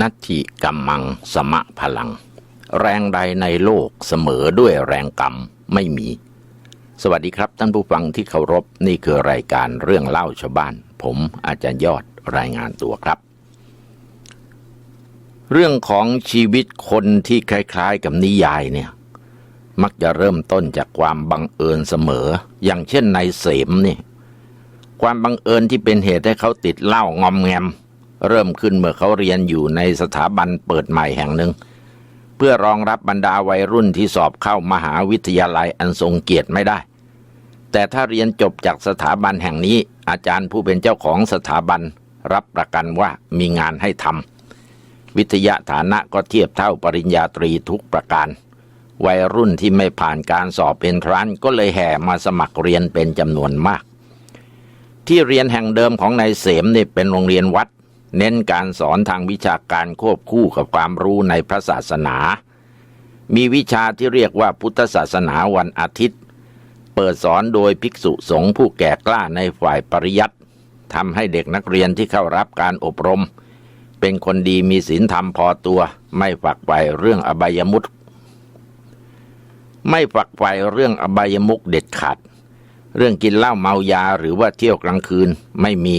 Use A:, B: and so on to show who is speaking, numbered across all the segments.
A: นัตถิกัมมังสมะพลัง แรงใดในโลกเสมอด้วยแรงกรรมไม่มี สวัสดีครับท่านผู้ฟังที่เคารพนี่คือรายการเรื่องเล่าชาวบ้าน ผมอาจารย์ยอดรายงานตัวครับ เรื่องของชีวิตคนที่คล้ายๆกับนิยายเนี่ย มักจะเริ่มต้นจากความบังเอิญเสมอ อย่างเช่นในเสมเนี่ยความบังเอิญที่เป็นเหตุให้เขาติดเหล้างอมแงม เริ่มขึ้นเมื่อเขาเรียนอยู่ในสถาบันเปิดใหม่แห่งหนึ่ง เพื่อรองรับบรรดาวัยรุ่นที่สอบเข้ามหาวิทยาลัยอันทรงเกียรติไม่ได้ แต่ถ้าเรียนจบจากสถาบันแห่งนี้ อาจารย์ผู้เป็นเจ้าของสถาบันรับประกันว่ามีงานให้ทำวิทยาฐานะก็เทียบเท่าปริญญาตรีทุกประการ วัยรุ่นที่ไม่ผ่านการสอบเอนทรานก็เลยแห่มาสมัครเรียนเป็นจำนวนมากที่เรียนแห่งเดิมของนายเสมเนี่เป็นโรงเรียนวัด เน้นการสอนทางวิชาการควบคู่กับความรู้ในพระศาสนา มีวิชาที่เรียกว่าพุทธศาสนาวันอาทิตย์ เปิดสอนโดยภิกษุสงฆ์ผู้แก่กล้าในฝ่ายปริยัติทำให้เด็กนักเรียนที่เข้ารับการอบรม เป็นคนดีมีศีลธรรมพอตัว ไม่ฝักใฝ่เรื่องอบายมุตไม่ฝักใฝ่เรื่องอบายมุกเด็ดขาดเรื่องกินเหล้าเมายาหรือว่าเที่ยวกลางคืนไม่มี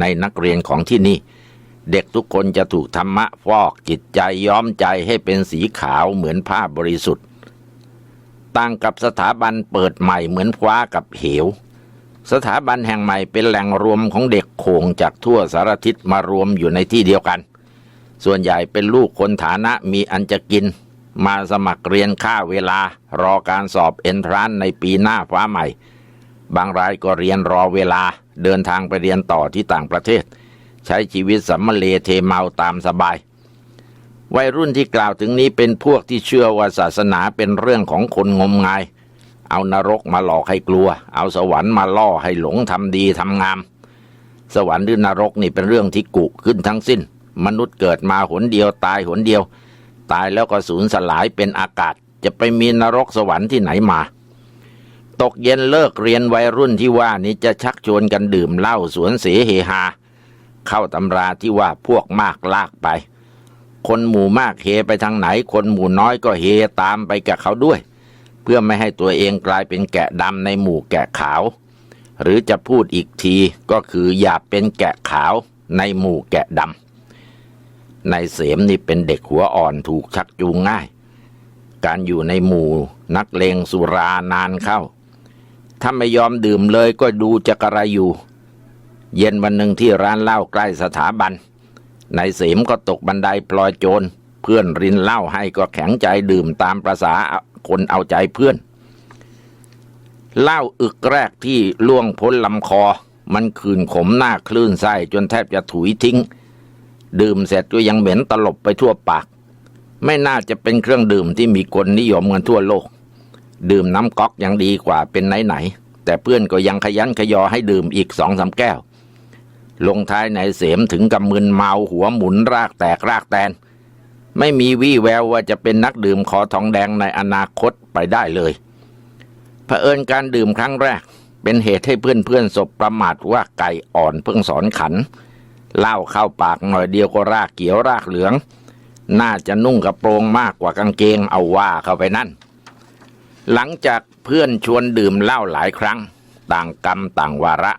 A: ในนักเรียนของที่นี่ เด็กทุกคนจะถูกธรรมะฟอกจิตใจย้อมใจให้เป็นสีขาวเหมือนผ้าบริสุทธิ์ ต่างกับสถาบันเปิดใหม่เหมือนฟ้ากับเหว สถาบันแห่งใหม่เป็นแหล่งรวมของเด็กโขงจากทั่วสารทิศมารวมอยู่ในที่เดียวกัน ส่วนใหญ่เป็นลูกคนฐานะมีอันจะกิน มาสมัครเรียนค่าเวลารอการสอบเอนทรานในปีหน้าฟ้าใหม่ บางรายก็เรียนรอเวลาเดินทางไปเรียนต่อที่ต่างประเทศ ใช้ชีวิตสัมมเลเทเมาตามสบาย วัยรุ่นที่กล่าวถึงนี้เป็นพวกที่เชื่อว่าศาสนาเป็นเรื่องของคนงมงาย เอานรกมาหลอกให้กลัว เอาสวรรค์มาล่อให้หลงทำดีทำงาม สวรรค์หรือนรกนี่เป็นเรื่องที่กุขึ้นทั้งสิ้น มนุษย์เกิดมาหนเดียวตายหนเดียว ตายแล้วก็สูญสลายเป็นอากาศ จะไปมีนรกสวรรค์ที่ไหนมาตกเย็นเลิกเรียนวัยรุ่นที่ว่านี้จะชักชวนกันดื่มเหล้าสวนเสเฮฮา เข้าตำราที่ว่าพวกมากลากไป คนหมู่มากเฮไปทางไหน คนหมู่น้อยก็เฮตามไปกับเขาด้วย เพื่อไม่ให้ตัวเองกลายเป็นแกะดำในหมู่แกะขาว หรือจะพูดอีกทีก็คืออย่าเป็นแกะขาวในหมู่แกะดำในเสมนี่เป็นเด็กหัวอ่อนถูกชักจูงง่าย การอยู่ในหมู่นักเลงสุรานานเข้า ถ้าไม่ยอมดื่มเลยก็ดูจะกระไรอยู่ เย็นวันหนึ่งที่ร้านเหล้าใกล้สถาบันนายเสมก็ตกบันไดพลอยโจร เพื่อนรินเหล้าให้ก็แข็งใจดื่มตามประษาคนเอาใจเพื่อนเหล้าอึกแรกที่ล่วงพ้นลำคอ มันคืนขมหน้าคลื่นไส้จนแทบจะถุยทิ้ง ดื่มเสร็จก็ยังเหม็นตลบไปทั่วปาก ไม่น่าจะเป็นเครื่องดื่มที่มีคนนิยมกันทั่วโลก ดื่มน้ำก๊อกยังดีกว่าเป็นไหนๆแต่เพื่อนก็ยังขยันขยอให้ดื่มอีกสองสาแก้ว ลงท้ายในเสมถึงกับมึนเมาหัวหมุนรากแตกรากแตน ไม่มีวี่แววว่าจะเป็นนักดื่มขอทองแดงในอนาคตไปได้เลยเผอิญการดื่มครั้งแรก เป็นเหตุให้เพื่อนเพื่อนๆศพประมาทว่าไก่อ่อนเพิ่งสอนขันเหล้าเข้าปากหน่อยเดียวก็รากเขียวรากเหลือง น่าจะนุ่งกระโปรงมากกว่ากางเกงเอาว่าเข้าไปนั่น หลังจากเพื่อนชวนดื่มเหล้าหลายครั้ง ต่างกรรมต่างวาระ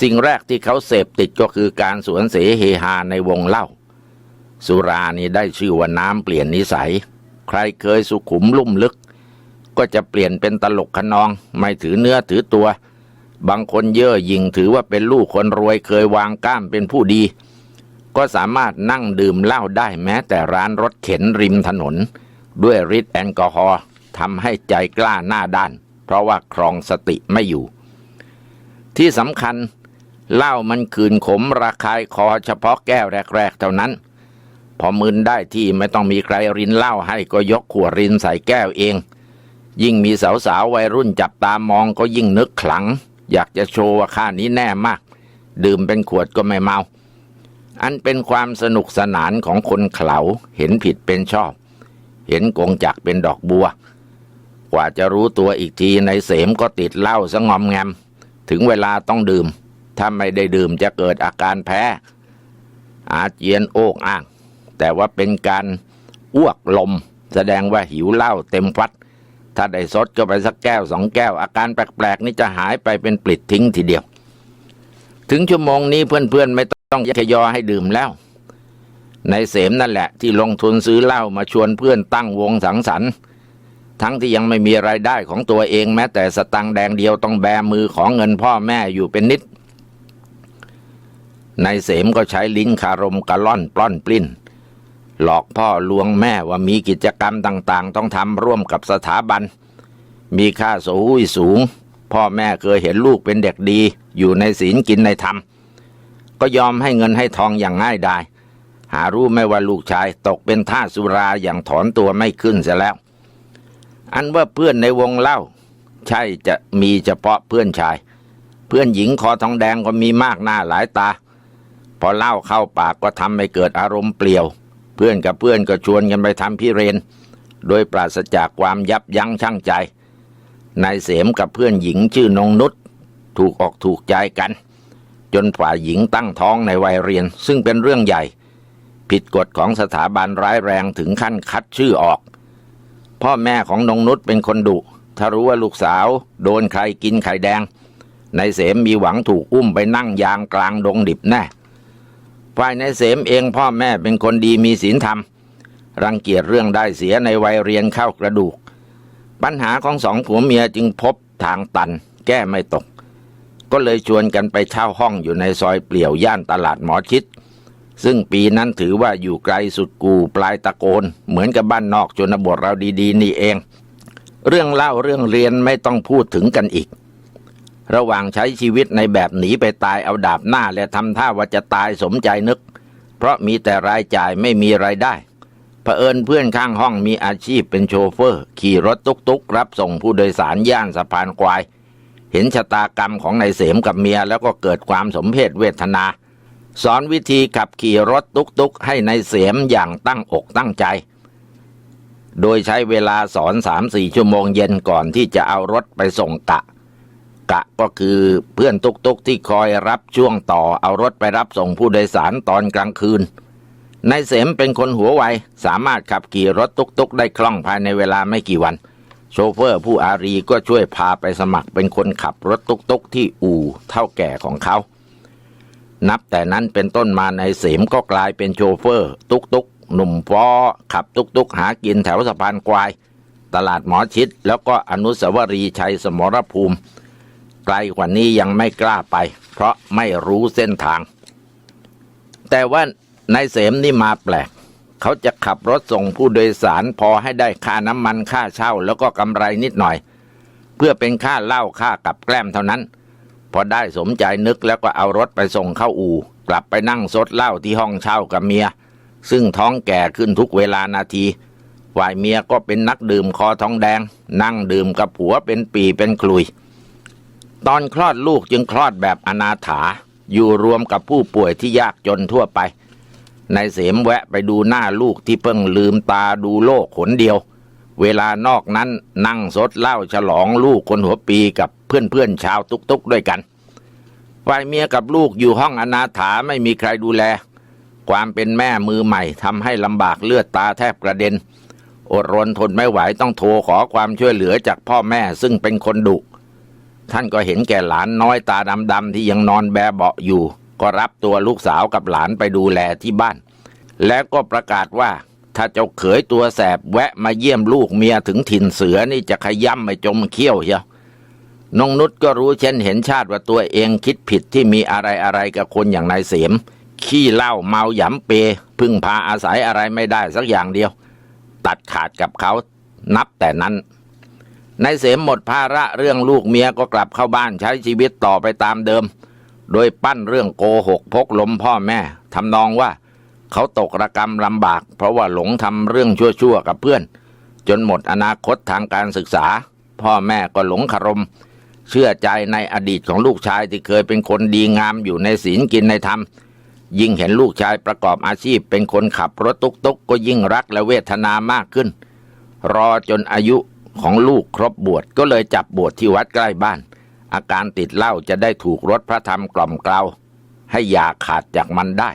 A: สิ่งแรกที่เขาเสพติดก็คือการสวนเสเฮฮาในวงเล่า สุรานี่ได้ชื่อว่าน้ำเปลี่ยนนิสัย ใครเคยสุขุมลุ่มลึก ก็จะเปลี่ยนเป็นตลกขนอง ไม่ถือเนื้อถือตัว บางคนเย่อหยิ่งถือว่าเป็นลูกคนรวยเคยวางก้ามเป็นผู้ดี ก็สามารถนั่งดื่มเหล้าได้แม้แต่ร้านรถเข็นริมถนน ด้วยฤทธิ์แอลกอฮอล์ทำให้ใจกล้าหน้าด้าน เพราะว่าครองสติไม่อยู่ ที่สำคัญ เหล้ามันคืนขมระคายคอเฉพาะแก้วแรก ๆ เท่านั้น พอมึนได้ที่ไม่ต้องมีใครรินเหล้าให้ก็ยกขวดรินใส่แก้วเอง ยิ่งมีสาวๆวัยรุ่นจับตามองก็ยิ่งนึกขลัง อยากจะโชว์ว่าข้านี้แน่มาก ดื่มเป็นขวดก็ไม่เมา อันเป็นความสนุกสนานของคนเขาเห็นผิดเป็นชอบ เห็นกงจักเป็นดอกบัว กว่าจะรู้ตัวอีกทีในเสมก็ติดเหล้าสงอมแงม ถึงเวลาต้องดื่ม ถ้าไม่ได้ดื่มจะเกิดอาการแพ้ อาเจียนโอกอ้าง แต่ว่าเป็นการอ้วกลม แสดงว่าหิวเหล้าเต็มฟัด ถ้าได้ซดก็ไปสักแก้วสองแก้ว อาการแปลกๆนี่จะหายไปเป็นปลิดทิ้งทีเดียว ถึงชั่วโมงนี้เพื่อนๆ ไม่ต้องทยอให้ดื่มแล้วในเสมนั่นแหละ ที่ลงทุนซื้อเหล้ามาชวนเพื่อนตั้งวงสังสรรค์ ทั้งที่ยังไม่มีไรายได้ของตัวเองแม้แต่สตังค์แดงเดียวต้องแบมือของเงินพ่อแม่อยู่เป็นนิด นายเสมก็ใช้ลิ้นคารมกะล่อนปล้อนปลิ้น หลอกพ่อลวงแม่ว่ามีกิจกรรมต่างๆ ต้องทำร่วมกับสถาบัน มีค่าสูงสูง พ่อแม่เคยเห็นลูกเป็นเด็กดี อยู่ในศีลกินในธรรม ก็ยอมให้เงินให้ทองอย่างง่ายดายหารู้ไม่ว่าลูกชายตกเป็นท่าสุราอย่างถอนตัวไม่ขึ้นเสียแล้ว อันว่าเพื่อนในวงเล่า ใช่จะมีเฉพาะเพื่อนชาย เพื่อนหญิงคอทองแดงก็มีมากหน้าหลายตา อเล่าเข้าปากก็ทำให้เกิดอารมณ์เปลี่ยว เพื่อนกับเพื่อนก็ชวนกันไปทำพิเรน โดยปราศจากความยับยั้งชั่งใจ นายเสมกับเพื่อนหญิงชื่อนงนุษถูกออกถูกใจกัน จนฝ่ายหญิงตั้งท้องในวัยเรียน ซึ่งเป็นเรื่องใหญ่ ผิดกฎของสถาบันร้ายแรงถึงขั้นคัดชื่อออก พ่อแม่ของนงนุษเป็นคนดุถ้ารู้ว่าลูกสาว โดนใครกินไข่แดงนายเสมมีหวังถูกอุ้มไปนั่งยางกลางดงดิบแน่ ฝ่ายนายเสมเองพ่อแม่เป็นคนดีมีศีลธรรม รังเกียจเรื่องได้เสียในวัยเรียนเข้ากระดูก ปัญหาของสองผัวเมียจึงพบทางตัน แก้ไม่ตก ก็เลยชวนกันไปเช่าห้องอยู่ในซอยเปลี่ยวย่านตลาดหมอชิด ซึ่งปีนั้นถือว่าอยู่ไกลสุดกูปลายตะโกน เหมือนกับบ้านนอกชนบทเราดีๆ นี่เอง เรื่องเล่าเรื่องเรียนไม่ต้องพูดถึงกันอีก ระหว่างใช้ชีวิตในแบบหนีไปตายเอาดาบหน้าและทำท่าว่าจะตายสมใจนึก เพราะมีแต่รายจ่ายไม่มีไรายได้เผอิญเพื่อนข้างห้องมีอาชีพเป็นโชเฟอร์ ขี่รถตุกๆรับส่งผู้โดยสารย่านสะพานควาย เห็นชะตากรรมของนายเสมกับเมียแล้วก็เกิดความสมเพศเวทนา สอนวิธีขับขี่รถตุกๆให้ในายเสมอย่างตั้งอกตั้งใจ โดยใช้เวลาสอนสามสี่ชั่วโมงเย็นก่อนที่จะเอารถไปส่งกะ กะก็คือเพื่อนตุกๆที่คอยรับช่วงต่อเอารถไปรับส่งผู้โดยสารตอนกลางคืนนายเสมเป็นคนหัวไวสามารถขับขี่รถตุกๆได้คล่องภายในเวลาไม่กี่วัน โชเฟอร์ผู้อารีก็ช่วยพาไปสมัครเป็นคนขับรถตุกๆที่อู่เท่าแก่ของเขา นับแต่นั้นเป็นต้นมานายเสมก็กลายเป็นโชเฟอร์ ตุกตุกๆหนุ่มฟอขับตุกตุกๆหากินแถวสะพานควาย ตลาดหมอชิดแล้วก็อนุสาวรีย์ชัยสมรภูมิ ไกลกว่านี้ยังไม่กล้าไป เพราะไม่รู้เส้นทาง แต่ว่านายเสมนี่มาแปลก เขาจะขับรถส่งผู้โดยสารพอให้ได้ค่าน้ำมันค่าเช่าแล้วก็กำไรนิดหน่อย เพื่อเป็นค่าเหล้าค่ากับแกล้มเท่านั้น พอได้สมใจนึกแล้วก็เอารถไปส่งเข้าอู่ กลับไปนั่งซดเหล้าที่ห้องเช่ากับเมีย ซึ่งท้องแก่ขึ้นทุกเวลานาทีฝ่ายเมียก็เป็นนักดื่มคอทองแดง นั่งดื่มกับผัวเป็นปีเป็นคลุย ตอนคลอดลูกจึงคลอดแบบอนาถา อยู่รวมกับผู้ป่วยที่ยากจนทั่วไปนายเสมแวะไปดูหน้าลูกที่เพิ่งลืมตาดูโลกขนเดียว เวลานอกนั้นนั่งสดเหล้าฉลองลูกคนหัวปีกับเพื่อนๆชาวตุกๆด้วยกันฝ่ายเมียกับลูกอยู่ห้องอนาถาไม่มีใครดูแล ความเป็นแม่มือใหม่ทำให้ลำบากเลือดตาแทบกระเด็น อดรนทนไม่ไหวต้องโทรขอความช่วยเหลือจากพ่อแม่ซึ่งเป็นคนดุ ท่านก็เห็นแก่หลานน้อยตาดำๆที่ยังนอนแบเบาะอยู่ ก็รับตัวลูกสาวกับหลานไปดูแลที่บ้าน แล้วก็ประกาศว่า ถ้าเจ้าเขยตัวแสบแวะมาเยี่ยมลูกเมียถึงถิ่นเสือนี่จะขย้ำไม่จมเขี้ยวเชียวนงนุชก็รู้เช่นเห็นชาติว่าตัวเองคิดผิดที่มีอะไรอะไรกับคนอย่างนายเสียม ขี้เหล้าเมาหยำเป พึ่งพาอาศัยอะไรไม่ได้สักอย่างเดียว ตัดขาดกับเขานับแต่นั้น นายเสมหมดภาระเรื่องลูกเมียก็กลับเข้าบ้านใช้ชีวิตต่อไปตามเดิม โดยปั้นเรื่องโกหกพกลมพ่อแม่ทำนองว่า เขาตกระกรรมลำบาก เพราะว่าหลงทำเรื่องชั่วๆกับเพื่อน จนหมดอนาคตทางการศึกษา พ่อแม่ก็หลงคารม เชื่อใจในอดีตของลูกชายที่เคยเป็นคนดีงามอยู่ในศีลกินในธรรม ยิ่งเห็นลูกชายประกอบอาชีพเป็นคนขับรถตุกตุกๆก็ยิ่งรักและเวทนามากขึ้น รอจนอายุ ของลูกครบบวชก็เลยจับบวชที่วัดใกล้บ้าน อาการติดเหล้าจะได้ถูกรถพระธรรมกล่อมเกลาให้อย่าขาดจากมันได้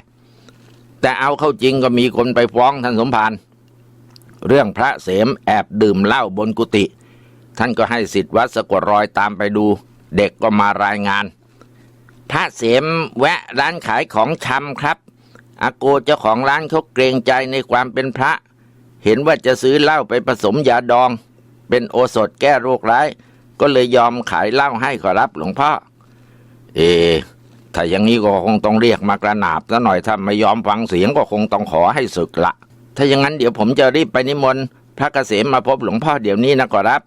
A: แต่เอาเข้าจริงก็มีคนไปฟ้องท่านสมภารเรื่องพระเสมแอบดื่มเหล้าบนกุฏิท่านก็ให้สิทธิ์วัดสะกดรอยตามไปดู เด็กก็มารายงาน พระเสมแวะร้านขายของชำครับอาโกเจ้าของร้านเขาเกรงใจในความเป็นพระ เห็นว่าจะซื้อเหล้าไปผสมยาดอง เป็นโอสถแก้โรคร้าย ก็เลยยอมขายเหล้าให้ขอรับหลวงพ่อ เอ ถ้าอย่างนี้ก็คงต้องเรียกมากระนาบซะหน่อยถ้าไม่ยอมฟังเสียงก็คงต้องขอให้ศึกละ ถ้าอย่างนั้นเดี๋ยวผมจะรีบไปนิมนต์พระเกษมมาพบหลวงพ่อเดี๋ยวนี้นะขอรับ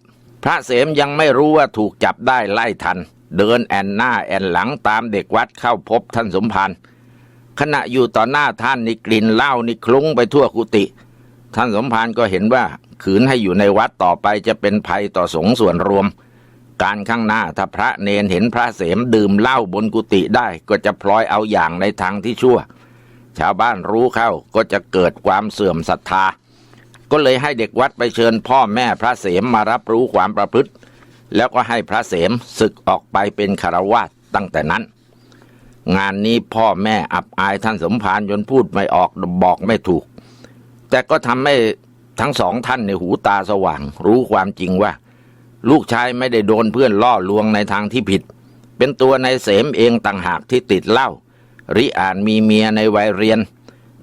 A: พระเสมยังไม่รู้ว่าถูกจับได้ไล่ทัน เดินแอนหน้าแอนหลังตามเด็กวัดเข้าพบท่านสมภารขณะอยู่ต่อหน้าท่านนี่กลิ่นเหล้านี่คลุ้งไปทั่วกุฏิ ท่านสมภารก็เห็นว่าขืนให้อยู่ในวัดต่อไปจะเป็นภัยต่อสงฆ์ส่วนรวม การข้างหน้าถ้าพระเนนเห็นพระเสมดื่มเหล้าบนกุฏิได้ก็จะพลอยเอาอย่างในทางที่ชั่ว ชาวบ้านรู้เข้าก็จะเกิดความเสื่อมศรัทธา ก็เลยให้เด็กวัดไปเชิญพ่อแม่พระเสมมารับรู้ความประพฤติ แล้วก็ให้พระเสมศึกออกไปเป็นคารวาสตั้งแต่นั้น งานนี้พ่อแม่อับอายท่านสมภารจนพูดไม่ออกบอกไม่ถูก แต่ก็ทำให้ทั้งสองท่านในหูตาสว่าง รู้ความจริงว่า ลูกชายไม่ได้โดนเพื่อนล่อลวงในทางที่ผิด เป็นตัวในายเสมเองต่างหากที่ติดเหล้าริอ่านมีเมียในวัยเรียน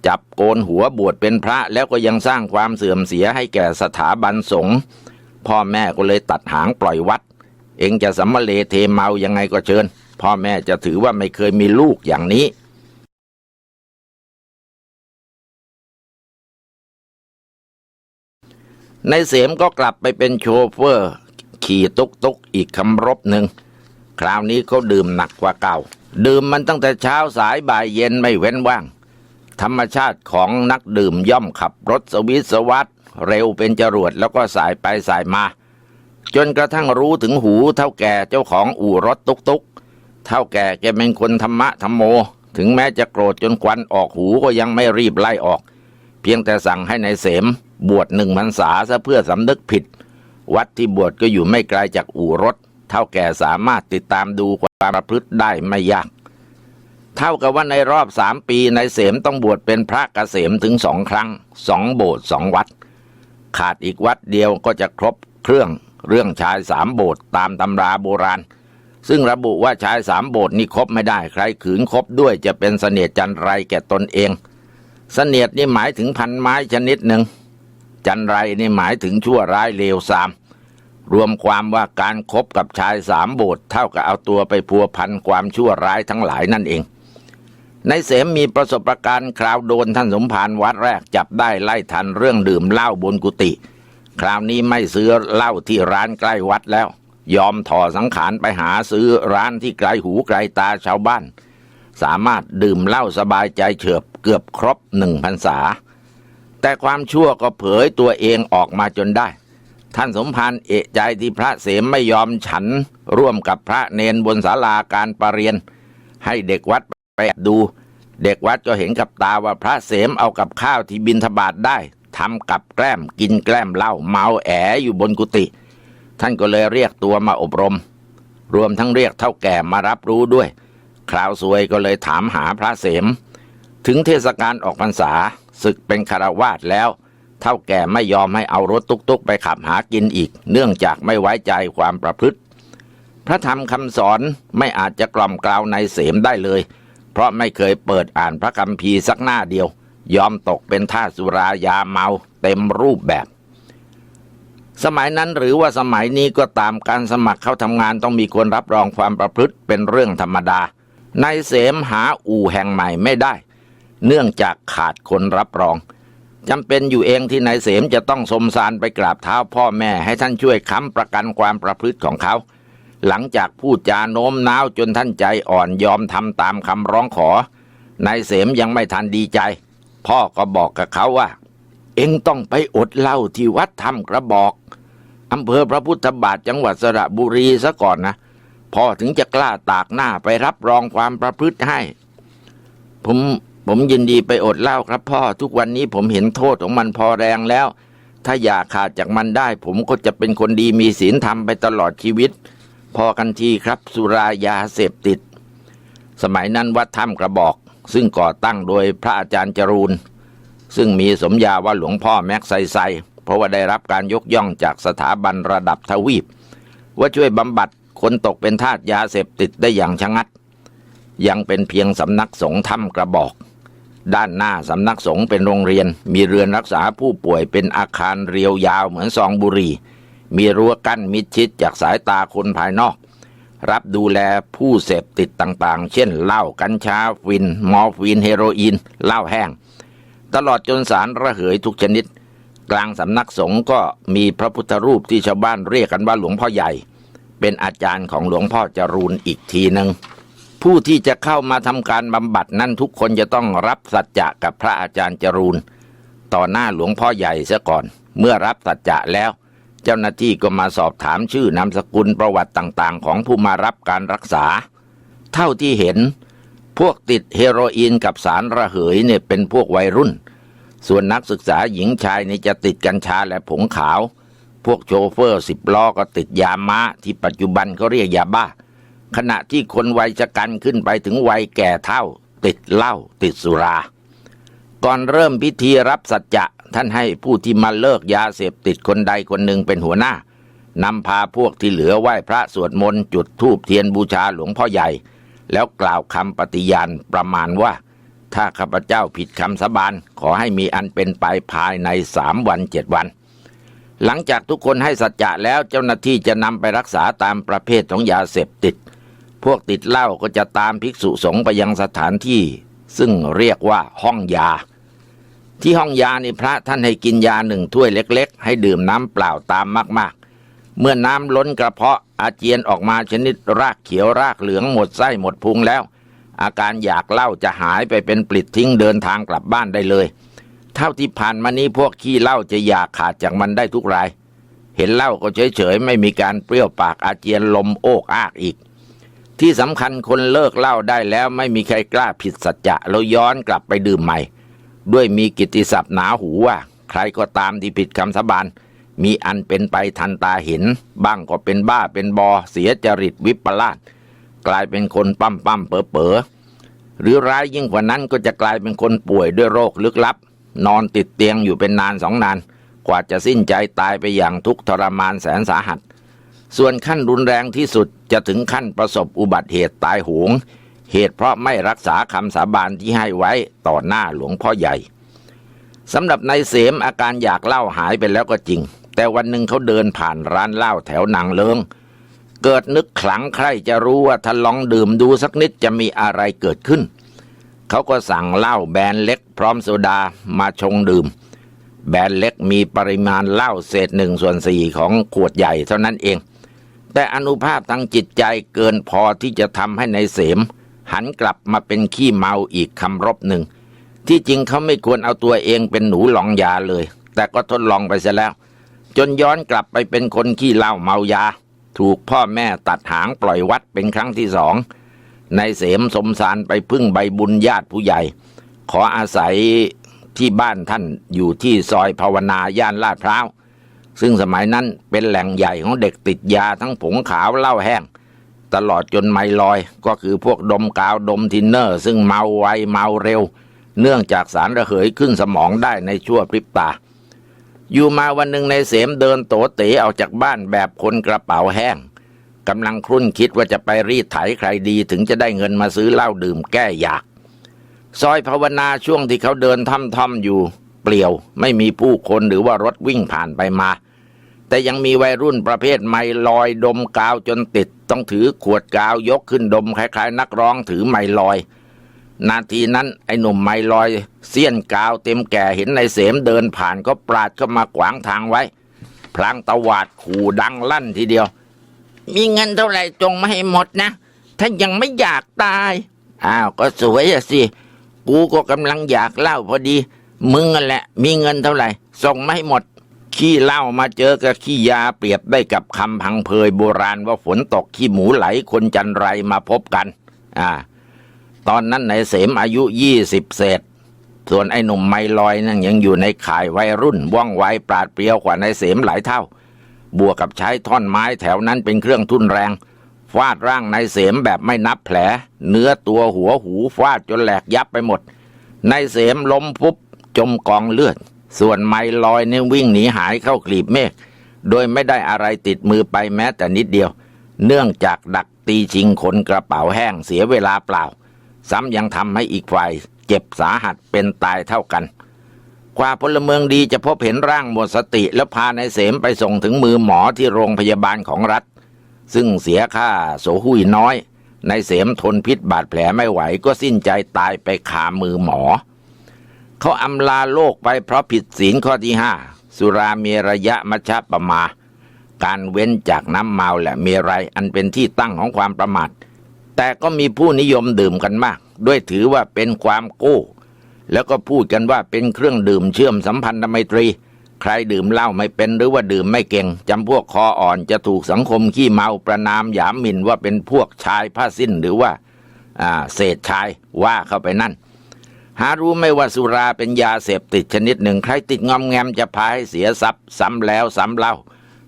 A: จับโกนหัวบวชเป็นพระแล้วก็ยังสร้างความเสื่อมเสียให้แก่สถาบันสงฆ์พ่อแม่ก็เลยตัดหางปล่อยวัด เองจะสัมมาเลเทเมายังไงก็เชิญ พ่อแม่จะถือว่าไม่เคยมีลูกอย่างนี้ ในเสียมก็กลับไปเป็นโชเฟอร์ ขี่ตุกตุกอีกคำรบหนึ่ง คราวนี้เขาดื่มหนักกว่าเก่า ดื่มมันตั้งแต่เช้าสายบ่ายเย็นไม่เว้นว่าง ธรรมชาติของนักดื่มย่อมขับรถสวิสวัตเร็วเป็นจรวดแล้วก็สายไปสายมา จนกระทั่งรู้ถึงหูเท่าแก่เจ้าของอู่รถตุกตุกเท่าแก่แกเป็นคนธรรมะธรรมโม ถึงแม้จะโกรธจนควันออกหูก็ยังไม่รีบไล่ออก เพียงแต่สั่งให้ในายเสม บวชหนึ่งพรรษาซะเพื่อสำนึกผิด วัดที่บวชก็อยู่ไม่ไกลจากอู่รถ เท่าแก่สามารถติดตามดูความประพฤติได้ไม่ยาก เท่ากับว่าในรอบสามปีนายเสมต้องบวชเป็นพระเกษมถึงสองครั้งสองโบสถ์สองวัด ขาดอีกวัดเดียวก็จะครบเครื่องเรื่องชายสามโบสถ์ตามตำราโบราณ ซึ่งระบุว่าชายสามโบสถ์นี้คบไม่ได้ใครขืนคบด้วยจะเป็นเสนียจันไรแก่ตนเอง เสนียดนี่หมายถึงพันไม้ชนิดหนึ่ง จันไรนี่หมายถึงชั่วร้ายเลวทราม รวมความว่าการครบกับชายสามโบสถ์เท่ากับเอาตัวไปพัวพันความชั่วร้ายทั้งหลายนั่นเอง ในเสมมีประสบการณ์คราวโดนท่านสมภารวัดแรกจับได้ไล่ทันเรื่องดื่มเหล้าบนกุฏิคราวนี้ไม่ซื้อเหล้าที่ร้านใกล้วัดแล้ว ยอมถอสังขารไปหาซื้อร้านที่ไกลหูไกลตาชาวบ้าน สามารถดื่มเหล้าสบายใจเฉิบเกือบครบหนึ่งพรรษา แต่ความชั่วก็เผยตัวเองออกมาจนได้ ท่านสมภารเอะใจที่พระเสมไม่ยอมฉันร่วมกับพระเนนบนศาลาการประเรียน ให้เด็กวัดไปดู เด็กวัดก็เห็นกับตาว่าพระเสมเอากับข้าวที่บินทบาทได้ทำกับแกล้มกินแกล้มเหล้าเมาแออยู่บนกุฏิท่านก็เลยเรียกตัวมาอบรม รวมทั้งเรียกเท่าแก่มารับรู้ด้วย คราวสวยก็เลยถามหาพระเสม ถึงเทศกาลออกพรรษาศึกเป็นคารวาสแล้ว เท่าแก่ไม่ยอมให้เอารถตุกๆ ไปขับหากินอีก เนื่องจากไม่ไว้ใจความประพฤติ พระธรรมคำสอนไม่อาจจะกล่อมกล่าวในเสมได้เลย เพราะไม่เคยเปิดอ่านพระคัมภีร์สักหน้าเดียว ยอมตกเป็นท่าสสุรายาเมาเต็มรูปแบบสมัยนั้นหรือว่าสมัยนี้ก็ตามการสมัครเข้าทำงานต้องมีคนรับรองความประพฤติเป็นเรื่องธรรมดา ในเสมหาอู่แห่งใหม่ไม่ได้ เนื่องจากขาดคนรับรองจำเป็นอยู่เองที่นายเสมจะต้องสมสารไปกราบเท้าพ่อแม่ให้ท่านช่วยค้ำประกันความประพฤติของเขา หลังจากพูดจาโน้มน้าวจนท่านใจอ่อนยอมทำตามคำร้องขอนายเสมยังไม่ทันดีใจ พ่อก็บอกกับเขาว่า เอ็งต้องไปอดเหล้าที่วัดถ้ำกระบอกอำเภอพระพุทธบาทจังหวัดสระบุรีซะก่อนนะ พ่อถึงจะกล้าตากหน้าไปรับรองความประพฤติให้ ผมผมยินดีไปอดเหล้าครับพ่อ ทุกวันนี้ผมเห็นโทษของมันพอแรงแล้ว ถ้าอยากขาดจากมันได้ ผมก็จะเป็นคนดีมีศีลธรรมไปตลอดชีวิต พอกันทีครับ สุรายาเสพติด สมัยนั้นวัดถ้ำกระบอก ซึ่งก่อตั้งโดยพระอาจารย์จรูนซึ่งมีสมญาว่าหลวงพ่อแม็กไซไซเพราะว่าได้รับการยกย่องจากสถาบันระดับทวีป ว่าช่วยบำบัด คนตกเป็นทาสยาเสพติดได้อย่างชะงัด ยังเป็นเพียงสำนักสงฆ์ถ้ำกระบอก ด้านหน้าสำนักสงฆ์เป็นโรงเรียน มีเรือนรักษาผู้ป่วยเป็นอาคารเรียวยาวเหมือนซองบุรี มีรั้วกั้นมิดชิดจากสายตาคนภายนอก รับดูแลผู้เสพติดต่างๆ เช่นเหล้ากัญชาฟิน มอร์ฟีนเฮโรอีนเหล้าแห้ง ตลอดจนสารระเหยทุกชนิด กลางสำนักสงฆ์ก็มีพระพุทธรูปที่ชาวบ้านเรียกกันว่าหลวงพ่อใหญ่ เป็นอาจารย์ของหลวงพ่อจรูนอีกทีหนึ่งผู้ที่จะเข้ามาทำการบำบัดนั้นทุกคนจะต้องรับสัจจะกับพระอาจารย์จรูนต่อหน้าหลวงพ่อใหญ่เสียก่อน เมื่อรับสัจจะแล้ว เจ้าหน้าที่ก็มาสอบถามชื่อนามสกุลประวัติต่างๆ ของผู้มารับการรักษา เท่าที่เห็น พวกติดเฮโรอีนกับสารระเหยเนี่ยเป็นพวกวัยรุ่น ส่วนนักศึกษาหญิงชายนี่จะติดกัญชาและผงขาว พวกโชเฟอร์สิบล้อก็ติดยาม้าที่ปัจจุบันเขาเรียกยาบ้า ขณะที่คนวัยชะกันขึ้นไปถึงวัยแก่เท่า ติดเหล้าติดสุรา ก่อนเริ่มพิธีรับสัจจะท่านให้ผู้ที่มาเลิกยาเสพติดคนใดคนหนึ่งเป็นหัวหน้านำพาพวกที่เหลือไหว้พระสวดมนต์จุดธูปเทียนบูชาหลวงพ่อใหญ่ แล้วกล่าวคำปฏิญาณประมาณว่า ถ้าข้าพเจ้าผิดคำสาบานขอให้มีอันเป็นไปภายในสามวันเจ็ดวัน หลังจากทุกคนให้สัจจะแล้วเจ้าหน้าที่จะนำไปรักษาตามประเภทของยาเสพติด พวกติดเหล้าก็จะตามภิกษุสงฆ์ไปยังสถานที่ ซึ่งเรียกว่าห้องยา ที่ห้องยานี่พระท่านให้กินยาหนึ่งถ้วยเล็ก ๆ ให้ดื่มน้ำเปล่าตามมาก ๆ เมื่อน้ำล้นกระเพาะอาเจียนออกมาชนิดรากเขียวรากเหลืองหมดไส้หมดพุงแล้ว อาการอยากเหล้าจะหายไปเป็นปลิดทิ้งเดินทางกลับบ้านได้เลย เท่าที่ผ่านมานี้พวกขี้เหล้าจะอยากขาดจากมันได้ทุกราย เห็นเหล้าก็เฉยๆ ไม่มีการเปรี้ยวปากอาเจียนลมโอกอากอีก ที่สำคัญคนเลิกเหล้าได้แล้วไม่มีใครกล้าผิดสัจจะแล้วย้อนกลับไปดื่มใหม่ ด้วยมีกิตติศัพท์หนาหูว่า ใครก็ตามที่ผิดคำสาบานมีอันเป็นไปทันตาเห็น บ้างก็เป็นบ้าเป็นบอเสียจริตวิปลาสกลายเป็นคนปั้มปั้มเป๋อเป๋อหรือร้ายยิ่งกว่านั้นก็จะกลายเป็นคนป่วยด้วยโรคลึกลับ นอนติดเตียงอยู่เป็นนานสองนาน กว่าจะสิ้นใจตายไปอย่างทุกทรมานแสนสาหัส ส่วนขั้นรุนแรงที่สุดจะถึงขั้นประสบอุบัติเหตุตายโหง เหตุเพราะไม่รักษาคำสาบานที่ให้ไว้ต่อหน้าหลวงพ่อใหญ่สำหรับนายเสมอาการอยากเหล้าหายไปแล้วก็จริง แต่วันหนึ่งเขาเดินผ่านร้านเหล้าแถวนางเลิงเกิดนึกขลังใครจะรู้ว่าถ้าลองดื่มดูสักนิดจะมีอะไรเกิดขึ้น เขาก็สั่งเหล้าแบรนด์เล็กพร้อมโซดามาชงดื่ม แบรนด์เล็กมีปริมาณเหล้าเศษหนึ่งส่วนสี่ของขวดใหญ่เท่านั้นเอง แต่อนุภาพทางจิตใจเกินพอที่จะทำให้ในายเสม หันกลับมาเป็นขี้เมาอีกคำรบหนึ่ง ที่จริงเขาไม่ควรเอาตัวเองเป็นหนูหลองยาเลย แต่ก็ทดลองไปเสียแล้ว จนย้อนกลับไปเป็นคนขี้เหล้าเมายา ถูกพ่อแม่ตัดหางปล่อยวัดเป็นครั้งที่สอง นายเสมสมสารไปพึ่งใบบุญญาติผู้ใหญ่ ขออาศัยที่บ้านท่านอยู่ที่ซอยภาวนาย่านลาดพร้าว ซึ่งสมัยนั้นเป็นแหล่งใหญ่ของเด็กติดยาทั้งผงขาวเหล้าแห้ง ตลอดจนไมลอยก็คือพวกดมกาวดมทินเนอร์ ซึ่งเมาไวเมาเร็ว เนื่องจากสารระเหยขึ้นสมองได้ในชั่วพริบตา อยู่มาวันหนึ่งในเสมเดินโตเต๋ออกจากบ้านแบบคนกระเป๋าแห้ง กำลังครุ่นคิดว่าจะไปรีดไถใครดีถึงจะได้เงินมาซื้อเหล้าดื่มแก้อยาก ซอยภาวนาช่วงที่เขาเดินท่ำๆอยู่ เปลี่ยว ไม่มีผู้คนหรือว่ารถวิ่งผ่านไปมา แต่ยังมีวัยรุ่นประเภทไม่ลอยดมกาวจนติด ต้องถือขวดกาวยกขึ้นดมคล้ายๆ นักร้องถือไมลอย นาทีนั้นไอ้หนุ่มไมลอย เสี้ยนกาวเต็มแก่เห็นในายเสมเดินผ่านก็ปราดเข้ามาขวางทางไว้ พลางตวาดขู่ดังลั่นทีเดียว มีเงินเท่าไหร่จงมาให้หมดนะ ถ้ายังไม่อยากตาย อ้าวก็สวยอะสิ กูก็กำลังอยากเล่าพอดี มึงนั่นแหละ มีเงินเท่าไหร่ ส่งมาให้หมด ขี้เหล้ามาเจอกับขี้ยาเปรียบได้กับคำพังเพยโบราณว่าฝนตกขี้หมูไหลคนจันไรมาพบกัน อ่า ตอนนั้นนายเสมอายุยี่สิบเศษส่วนไอ้หนุ่มไมลอยนั่นยังอยู่ในข่ายวัยรุ่นว่องไวปราดเปรียวกว่านายเสมหลายเท่า บวกกับใช้ท่อนไม้แถวนั้นเป็นเครื่องทุ่นแรง ฟาดร่างนายเสมแบบไม่นับแผล เนื้อตัวหัวหูฟาดจนแหลกยับไปหมดนายเสมล้มปุ๊บจมกองเลือด ส่วนไมลอยเนี่ยวิ่งหนีหายเข้ากลีบเมฆโดยไม่ได้อะไรติดมือไปแม้แต่นิดเดียว เนื่องจากดักตีชิงขนกระเป๋าแห้งเสียเวลาเปล่า ซ้ำยังทำให้อีกฝ่ายเจ็บสาหัสเป็นตายเท่ากัน กว่าพลเมืองดีจะพบเห็นร่างหมดสติ แล้วพานายเสมไปส่งถึงมือหมอที่โรงพยาบาลของรัฐ ซึ่งเสียค่าโสหุยน้อยนายเสมทนพิษบาดแผลไม่ไหวก็สิ้นใจตายไปขามือหมอ เขาอำลาโลกไปเพราะผิดศีลข้อที่ห้าสุราเมระยะมัชฌะปมา การเว้นจากน้ำเมาและเมรัยอันเป็นที่ตั้งของความประมาทแต่ก็มีผู้นิยมดื่มกันมาก ด้วยถือว่าเป็นความโก้ แล้วก็พูดกันว่าเป็นเครื่องดื่มเชื่อมสัมพันธไมตรี ใครดื่มเหล้าไม่เป็นหรือว่าดื่มไม่เก่งจำพวกคออ่อนจะถูกสังคมขี้เมาประนามหยามหมิ่นว่าเป็นพวกชายผ้าสิ้นหรือว่าเศษชายว่าเข้าไปนั่น หารู้ไม่ว่าสุราเป็นยาเสพติดชนิดหนึ่งใครติดงอมแงมจะพาให้เสียทรัพย์ซ้ำแล้วซ้ำเล่า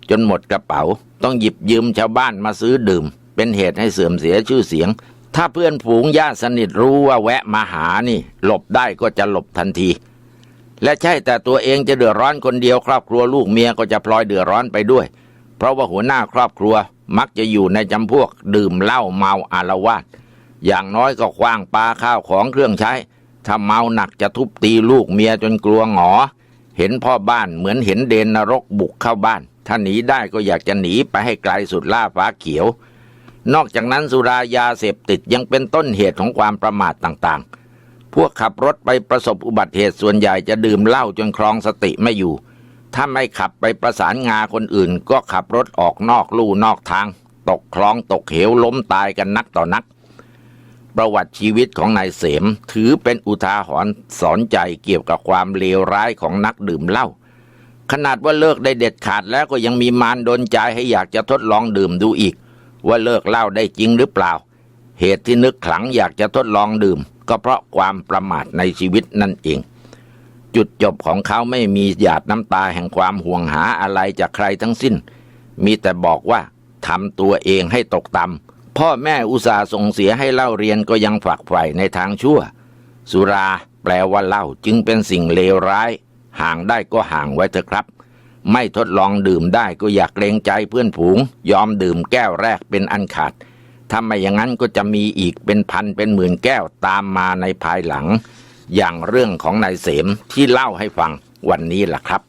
A: จนหมดกระเป๋า ต้องหยิบยืมชาวบ้านมาซื้อดื่ม เป็นเหตุให้เสื่อมเสียชื่อเสียง ถ้าเพื่อนฝูงญาติสนิทรู้ว่าแวะมาหานี่ หลบได้ก็จะหลบทันที และใช่แต่ตัวเองจะเดือดร้อนคนเดียวครอบครัวลูกเมียก็จะพลอยเดือดร้อนไปด้วย เพราะว่าหัวหน้าครอบครัวมักจะอยู่ในจำพวกดื่มเหล้าเมาอารวาสอย่างน้อยก็คว้างปลาข้าวของเครื่องใช้ ถ้าเมาหนักจะทุบตีลูกเมียจนกลัวหงอ เห็นพ่อบ้านเหมือนเห็นเดนนรกบุกเข้าบ้าน ถ้าหนีได้ก็อยากจะหนีไปให้ไกลสุดล่าฟ้าเขียว นอกจากนั้นสุรายาเสพติดยังเป็นต้นเหตุของความประมาทต่างๆ พวกขับรถไปประสบอุบัติเหตุส่วนใหญ่จะดื่มเหล้าจนครองสติไม่อยู่ ถ้าไม่ขับไปประสานงาคนอื่น ก็ขับรถออกนอกลู่นอกทาง ตกคลองตกเหวล้มตายกันนักต่อนัก ประวัติชีวิตของนายเสมถือเป็นอุทาหรณ์สอนใจเกี่ยวกับความเลวร้ายของนักดื่มเหล้าขนาดว่าเลิกได้เด็ดขาดแล้วก็ยังมีมารดนใจให้อยากจะทดลองดื่มดูอีก ว่าเลิกเหล้าได้จริงหรือเปล่า เหตุที่นึกขลังอยากจะทดลองดื่ม ก็เพราะความประมาทในชีวิตนั่นเอง จุดจบของเขาไม่มีหยาดน้ำตาแห่งความห่วงหาอะไรจากใครทั้งสิ้น มีแต่บอกว่าทำตัวเองให้ตกต่ำพ่อแม่อุตส่าห์ส่งเสียให้เล่าเรียนก็ยังฝักใฝ่ในทางชั่ว สุราแปลว่าเหล้าจึงเป็นสิ่งเลวร้าย ห่างได้ก็ห่างไว้เถอะครับ ไม่ทดลองดื่มได้ก็อยากเกรงใจเพื่อนผูง ยอมดื่มแก้วแรกเป็นอันขาดถ้าไม่อย่างนั้นก็จะมีอีกเป็นพันเป็นหมื่นแก้วตามมาในภายหลัง อย่างเรื่องของนายเสมที่เล่าให้ฟังวันนี้ล่ะครับ